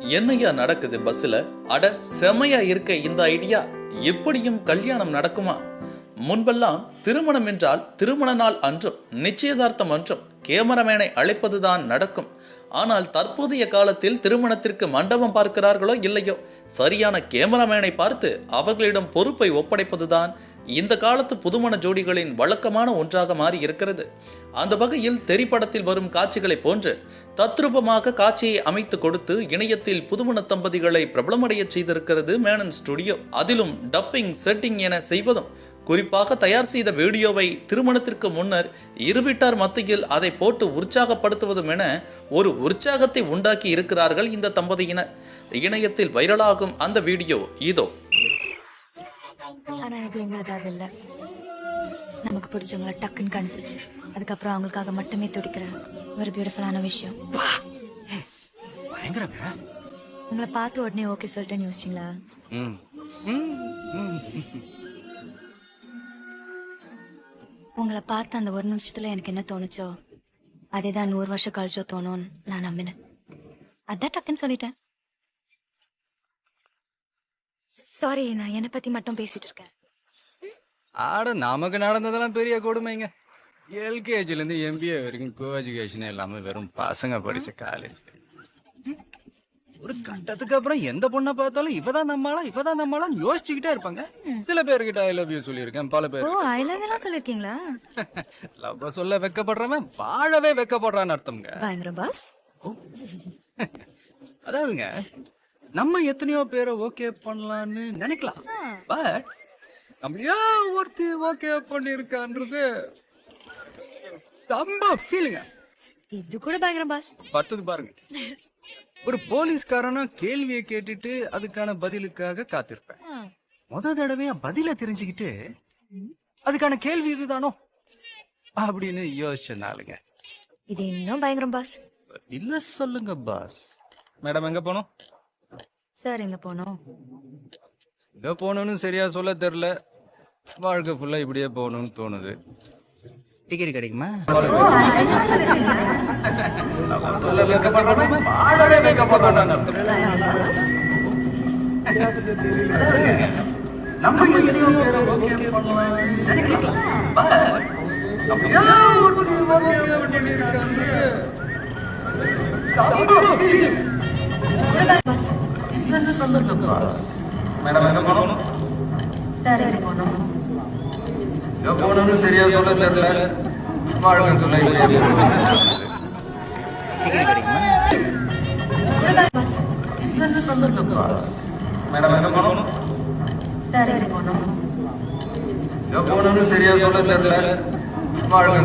என்னையா நடக்குது பஸ்ல அட செமையா இருக்க இந்த ஐடியா. எப்படியும் கல்யாணம் நடக்குமா? முன்பெல்லாம் திருமணம் என்றால் திருமண நாள் அன்றும் நிச்சயதார்த்தம் அன்றும் கேமராமேனை அழைப்பதுதான் நடக்கும். ஆனால் தற்போதைய காலத்தில் திருமணத்திற்கு மண்டபம் பார்க்கிறார்களோ இல்லையோ? சரியான கேமராமேனை பார்த்து அவர்களிடம் பொறுப்பை ஒப்படைப்பதுதான் இந்த காலத்து புதுமண ஜோடிகளின் வழக்கமான ஒன்றாக மாறி இருக்கிறது. அந்த வகையில் திரைப்படத்தில் வரும் காட்சிகளைப் போன்று தத்ரூபமாக காட்சியை அமைத்து கொடுத்து இணையத்தில் புதுமண தம்பதிகளை பிரபலமடைய செய்திருக்கிறது மேனன் ஸ்டுடியோ அதிலும் டப்பிங் செட்டிங் என செய்வதும் குறிப்பாக தயார் செய்த வீடியோவை திருமணத்திற்கு முன்னர் இருவிட்டார் மத்தியில் அதை போட்டு உற்சாகப்படுத்துவதும் என ஒரு உற்சாகத்தை உண்டாக்கி இருக்கிறார்கள் இந்த தம்பதியினர். இணையத்தில் வைரலாகும் அந்த வீடியோ இதோ. ஆனா இது எங்களுக்காக இல்ல நமக்கு பிடிச்சவங்கள டக்குன்னு கண்டுபிடிச்சு. அதுக்கப்புறம் அவங்களுக்காக மட்டுமே துடிக்கிற ஒரு பியூட்டிஃபுல்லான விஷயம். உங்களை பார்த்து உடனே ஓகே சொல்லிட்டேன்னு யோசிச்சிங்களா. உங்களை பார்த்த அந்த ஒரு நிமிஷத்துல எனக்கு என்ன தோணுச்சோ அதே தான் நூறு வருஷம் கழிச்சோ தோணும்னு நான் நம்பினேன். அதான் டக்குன்னு சொல்லிட்டேன். சாரி நான் என்னை பத்தி மட்டும் பேசிட்டு இருக்கேன். ஆட நமக்கு நடந்ததெல்லாம் பெரிய கொடுமைங்க. எல்கேஜில இருந்து எம்பிஏ வரைக்கும் கோ எஜுகேஷன் எல்லாமே வெறும் பசங்க படிச்ச காலேஜ் ஒரு கட்டத்துக்கு அப்புறம் எந்த பொண்ணை பார்த்தாலும் இவதான் நம்மளா இவதான் நம்மளான்னு யோசிச்சுக்கிட்டே இருப்பாங்க. சில பேர்கிட்ட ஐ லவ் யூ சொல்லியிருக்கேன் பல பேர் ஓ ஐ லவ் எல்லாம் சொல்லிருக்கீங்களா லவ் சொல்ல வெக்கப்படுறவன் வாழவே வெக்கப்படுறான்னு அர்த்தம்ங்க. பயங்கர பாஸ் அதாவதுங்க நம்ம எத்தனையோ பேரை ஓகே பண்ணலாம்னு நினைக்கலாம். பட் நம்மளையா ஒருத்தி ஓகே பண்ணிருக்கான்றது ரொம்ப ஃபீலிங்க இது கூட பயங்கர பாஸ் பத்தது பாருங்க. ஒரு போலீஸ்காரனா கேள்வியை கேட்டுட்டு அதுக்கான பதிலுக்காக காத்திருப்பேன். முத தடவையா பதில தெரிஞ்சுக்கிட்டு அதுக்கான கேள்வி இதுதானோ? அப்படின்னு யோசிச்ச நாளுங்க இது இன்னும் பயங்கரம் பாஸ் இல்ல சொல்லுங்க பாஸ் மேடம் எங்க போனோம்? சார் எங்க போனோம்? எங்க போகணும்னு சரியா சொல்ல தெரியல வாழ்க்கை ஃபுல்லா இப்படியே போகணும்னு தோணுது. டிக்கெட் கிடைக்குமா? பாஸ் மேடம் எங்க போகணும் சார் எங்க போனோம் எங்க போகணும்னு சரியா சொல்ல தெரியல வாழ்க்கை ஃபுல்லா இப்படியே போகணும்னு தோணுது. டிக்கெட் கிடைக்குமா பாஸ் மேடம் எங்க போகணும் சார் எங்க போனோம் எங்க போகணும்னு சரியா சொல்ல தெரியல வாழ்க்கை